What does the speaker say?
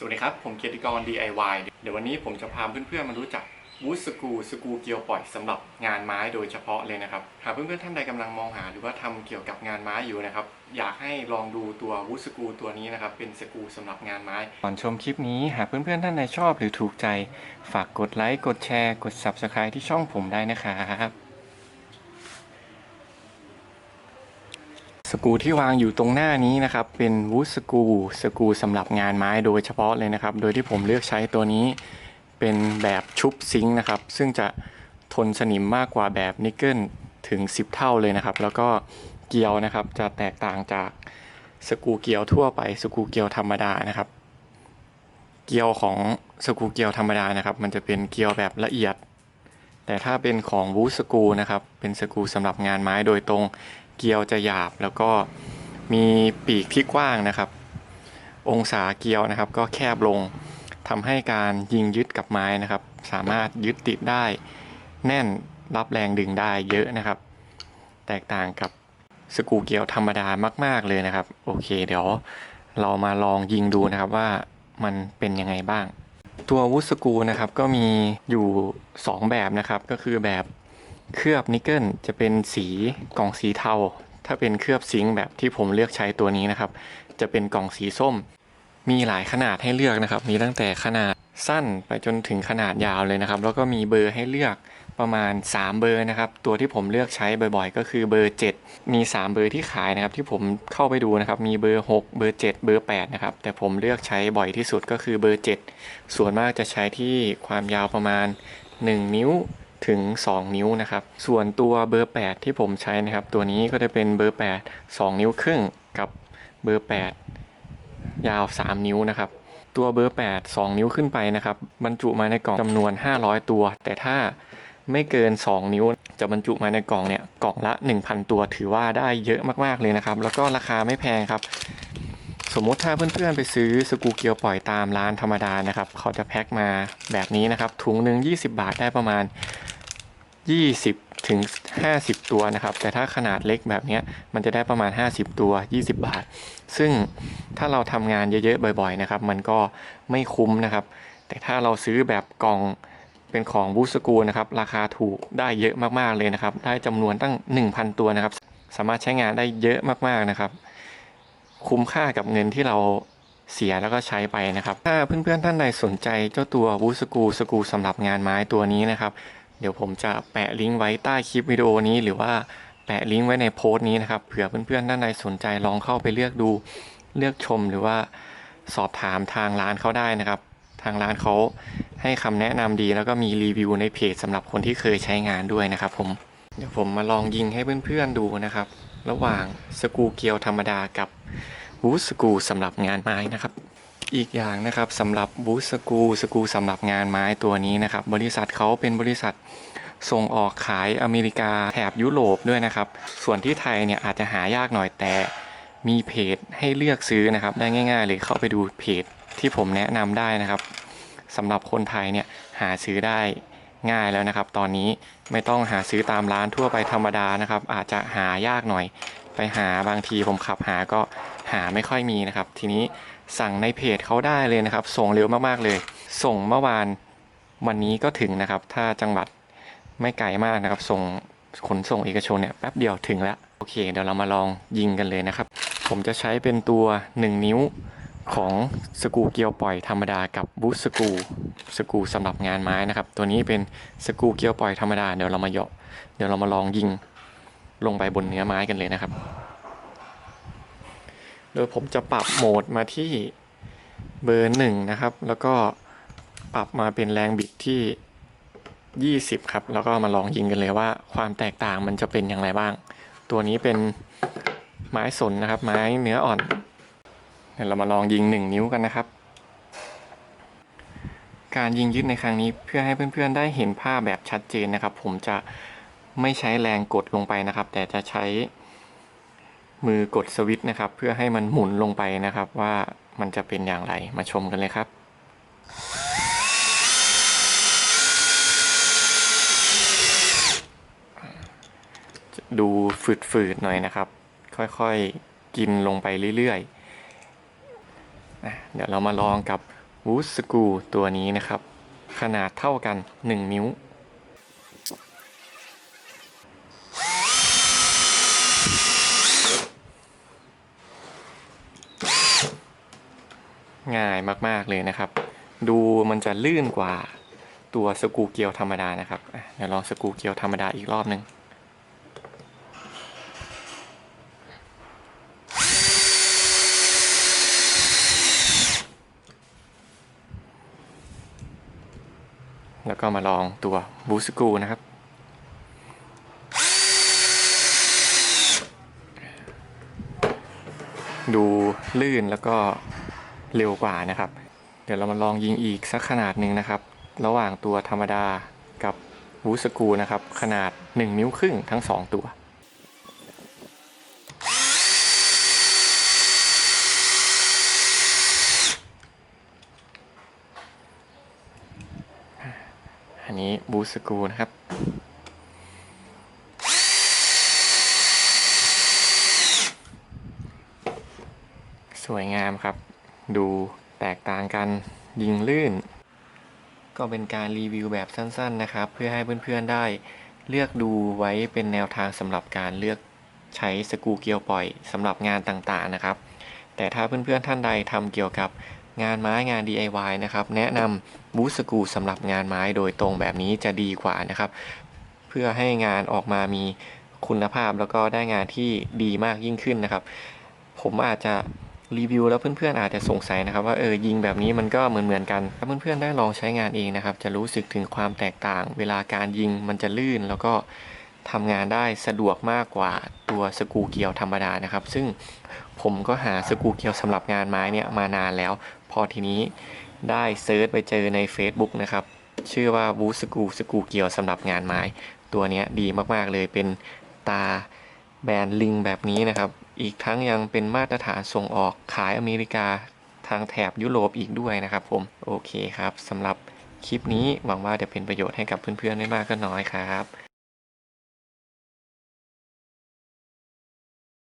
สวัสดีครับ ผมเกียรติกร DIY เดี๋ยววันนี้ผมจะพาเพื่อนๆมารู้จักบูสกูสกูเกียวปล่อยสำหรับงานไม้โดยเฉพาะเลยนะครับ หากเพื่อนๆท่านใดกำลังมองหาหรือว่าทำเกี่ยวกับงานไม้อยู่นะครับ อยากให้ลองดูตัววูสกูตัวนี้นะครับ เป็นสกูสำหรับงานไม้ ก่อนชมคลิปนี้หากเพื่อนๆท่านใดชอบหรือถูกใจ ฝากกดไลค์กดแชร์ กด Subscribe ที่ช่องผมได้นะครับ สกูที่วางอยู่ตรงหน้านี้นะครับ เป็นวูดสกูสกูสำหรับงานไม้โดยเฉพาะเลยนะครับ โดยที่ผมเลือกใช้ตัวนี้เป็นแบบชุบซิงค์นะครับ ซึ่งจะทนสนิมมากกว่าแบบนิกเกิลถึง 10 เท่าเลยนะครับ แล้วก็เกลียวนะครับจะแตกต่างจากสกูเกลียวทั่วไปสกูเกลียวธรรมดานะครับ เกลียวของสกูเกลียวธรรมดานะครับ มันจะเป็นเกลียวแบบละเอียด แต่ถ้าเป็นของวูดสกูนะครับ เป็นสกูสำหรับงานไม้โดยตรง เกลียวจะหยาบแล้วก็มีปีกที่กว้างนะครับ องศาเกลียวนะครับ ก็แคบลงทำให้การยิงยึดกับไม้นะครับ สามารถยึดติดได้แน่นรับแรงดึงได้เยอะนะครับ แตกต่างกับสกูเกลียวธรรมดามาก ๆเลยนะครับ โอเค เดี๋ยวเรามาลองยิงดูนะครับว่ามันเป็นยังไงบ้าง ตัววุสกูนะครับก็มีอยู่ 2 แบบนะครับ ก็คือแบบ เคลือบนิกเกิลจะเป็นสีกล่องสีเทา ถ้าเป็นเคลือบซิงค์แบบที่ผมเลือกใช้ตัวนี้นะครับ จะเป็นกล่องสีส้ม มีหลายขนาดให้เลือกนะครับ มีตั้งแต่ขนาดสั้นไปจนถึงขนาดยาวเลยนะครับ แล้วก็มีเบอร์ให้เลือกประมาณ 3 เบอร์นะครับ ตัวที่ผมเลือกใช้บ่อยๆ ก็คือเบอร์ 7 มี 3 เบอร์ที่ขายนะครับ ที่ผมเข้าไปดูนะครับ มีเบอร์ 6 เบอร์ 7 เบอร์ 8 นะครับ แต่ผมเลือกใช้บ่อยที่สุดก็คือเบอร์ 7 ส่วนมากจะใช้ที่ความยาวประมาณ 1 นิ้ว ถึง 2 นิ้วนะครับ ส่วนตัวเบอร์ 8 ที่ผมใช้นะครับ ตัวนี้ก็จะเป็นเบอร์ 8 2 นิ้วครึ่งกับเบอร์ 8 ยาว 3 นิ้วนะครับตัวเบอร์ 8 2 นิ้วขึ้นไปนะครับ บรรจุมาในกล่องจำนวน 500 ตัว แต่ถ้าไม่เกิน 2 นิ้วจะบรรจุมาในกล่องเนี่ยกล่องละ 1,000 ตัวถือว่าได้เยอะมากๆเลยนะครับ แล้วก็ราคาไม่แพงครับ สมมุติถ้าเพื่อนๆไปซื้อสกูเกียวปล่อยตามร้านธรรมดานะครับเขาจะแพ็คมาแบบนี้นะครับ ถุงหนึ่ง20 บาทได้ประมาณ 20ถึง50 ตัวนะครับ แต่ถ้าขนาดเล็กแบบนี้มันจะได้ประมาณ 50 ตัว 20 บาท ซึ่งถ้าเราทำงานเยอะๆบ่อย ๆนะครับ มันก็ไม่คุ้มนะครับ แต่ถ้าเราซื้อแบบกล่องเป็นของบูสกูนะครับ ราคาถูกได้เยอะมากๆเลยนะครับ ได้จำนวนตั้ง 1,000 ตัวนะครับ สามารถใช้งานได้เยอะมากๆนะครับ คุ้มค่ากับเงินที่เราเสียแล้วก็ใช้ไปนะครับ ถ้าเพื่อนๆท่านใดสนใจเจ้าตัววูสกูสกูสำหรับงานไม้ตัวนี้นะครับ เดี๋ยวผมจะแปะลิงก์ไว้ใต้คลิปวิดีโอนี้ หรือว่าแปะลิงก์ไว้ในโพสต์นี้นะครับเผื่อเพื่อนๆท่านใดสนใจลองเข้าไปเลือกดูเลือกชมหรือว่าสอบถามทางร้านเขาได้นะครับ ทางร้านเขาให้คำแนะนำดีแล้วก็มีรีวิวในเพจสำหรับคนที่เคยใช้งานด้วยนะครับผมเดี๋ยวผมมาลองยิงให้เพื่อนๆดูนะครับ ระหว่างสกูเกียวธรรมดากับ บูสกูสำหรับงานไม้นะครับ อีกอย่างนะครับสำหรับบูสกูสกูสำหรับงานไม้ตัวนี้นะครับ บริษัทเขาเป็นบริษัทส่งออกขายอเมริกาแถบยุโรปด้วยนะครับ ส่วนที่ไทยเนี่ยอาจจะหายากหน่อยแต่มีเพจให้เลือกซื้อนะครับ ได้ง่าย ๆ เลยเข้าไปดูเพจที่ผมแนะนำได้นะครับสำหรับคนไทยเนี่ยหาซื้อได้ง่ายแล้วนะครับ ตอนนี้ไม่ต้องหาซื้อตามร้านทั่วไปธรรมดานะครับ อาจจะหายากหน่อย ไปหาบางทีผมขับหาก็ หาไม่ค่อยมีนะครับ ทีนี้สั่งในเพจเขาได้เลยนะครับ ส่งเร็วมากๆเลย ส่งเมื่อวานวันนี้ก็ถึงนะครับ ถ้าจังหวัดไม่ไกลมากนะครับ ส่งขนส่งเอกชนเนี่ยแป๊บเดียวถึงแล้วโอเค เดี๋ยวเรามาลองยิงกันเลยนะครับ ผมจะใช้เป็นตัว 1 นิ้วของสกูเกียวปล่อยธรรมดากับบูสสกูสกูสำหรับงานไม้นะครับ ตัวนี้เป็นสกูเกียวปล่อยธรรมดาเดี๋ยวเรามาเหยาะเดี๋ยวเรามาลองยิงลงไปบนเนื้อไม้กันเลยนะครับ โดยผมจะปรับโหมดมาที่เบอร์หนึ่งนะครับ แล้วก็ปรับมาเป็นแรงบิดที่ 20 ครับ แล้วก็มาลองยิงกันเลยว่า ความแตกต่างมันจะเป็นอย่างไรบ้าง ตัวนี้เป็นไม้สนนะครับ ไม้เนื้ออ่อนเดี๋ยวเรามาลองยิง 1 นิ้วกันนะครับ การยิงยึดในครั้งนี้เพื่อให้เพื่อนๆได้เห็นภาพแบบชัดเจนนะครับ ผมจะไม่ใช้แรงกดลงไปนะครับ แต่จะใช้ มือกดสวิตช์นะครับ เพื่อให้มันหมุนลงไปนะครับว่ามันจะเป็นอย่างไรมาชมกันเลยครับ ดูฝืดๆหน่อยนะครับ ค่อยๆกินลงไปเรื่อยๆอะเดี๋ยวเรามาลองกับวูดสกูตัวนี้นะครับ ขนาดเท่ากัน 1 นิ้ว ง่ายมาก ๆ เลยนะครับ ดูมันจะลื่นกว่าตัวสกูเกียวธรรมดานะครับเดี๋ยวลองสกูเกียวธรรมดาอีกรอบหนึ่งแล้วก็มาลองตัวบูสกูนะครับ ดูลื่นแล้วก็ เร็วกว่านะครับ เดี๋ยวเรามาลองยิงอีกสักขนาดหนึ่งนะครับ ระหว่างตัวธรรมดากับบูสกูนะครับ ขนาด 1 นิ้วครึ่งทั้ง 2 ตัวอันนี้บูสกูนะครับสวยงามครับ ดูแตกต่างกันยิงลื่น ก็เป็นการรีวิวแบบสั้นๆนะครับ เพื่อให้เพื่อนๆได้เลือกดูไว้เป็นแนวทางสำหรับการเลือกใช้สกูเกียวปล่อยสำหรับงานต่างๆนะครับ แต่ถ้าเพื่อนๆท่านใดทำเกี่ยวกับงานไม้งาน DIY นะครับ แนะนำบูสกูสำหรับงานไม้โดยตรงแบบนี้จะดีกว่านะครับ เพื่อให้งานออกมามีคุณภาพแล้วก็ได้งานที่ดีมากยิ่งขึ้นนะครับ ผมอาจจะ รีวิวแล้วเพื่อนๆอาจจะสงสัยนะครับว่าเออยิงแบบนี้มันก็เหมือนเหมือนๆกันถ้าเพื่อนๆได้ลองใช้งานเองนะครับ จะรู้สึกถึงความแตกต่าง เวลาการยิงมันจะลื่นแล้วก็ทำงานได้สะดวกมากกว่าตัวสกูเกียวธรรมดานะครับ ซึ่งผมก็หาสกูเกียวสำหรับงานไม้เนี่ยมานานแล้ว พอทีนี้ได้เซิร์ชไปเจอใน Facebook นะครับ ชื่อว่าบูสกูสกูเกียวสำหรับงานไม้ ตัวนี้ดีมากๆเลยเป็นตาแบรนด์ลิงแบบนี้นะครับ อีกทั้งยังเป็นมาตรฐานส่งออกขายอเมริกาทางแถบยุโรปอีกด้วยนะครับผม โอเคครับสำหรับคลิปนี้หวังว่าจะเป็นประโยชน์ให้กับเพื่อนๆไม่มากก็น้อยครับ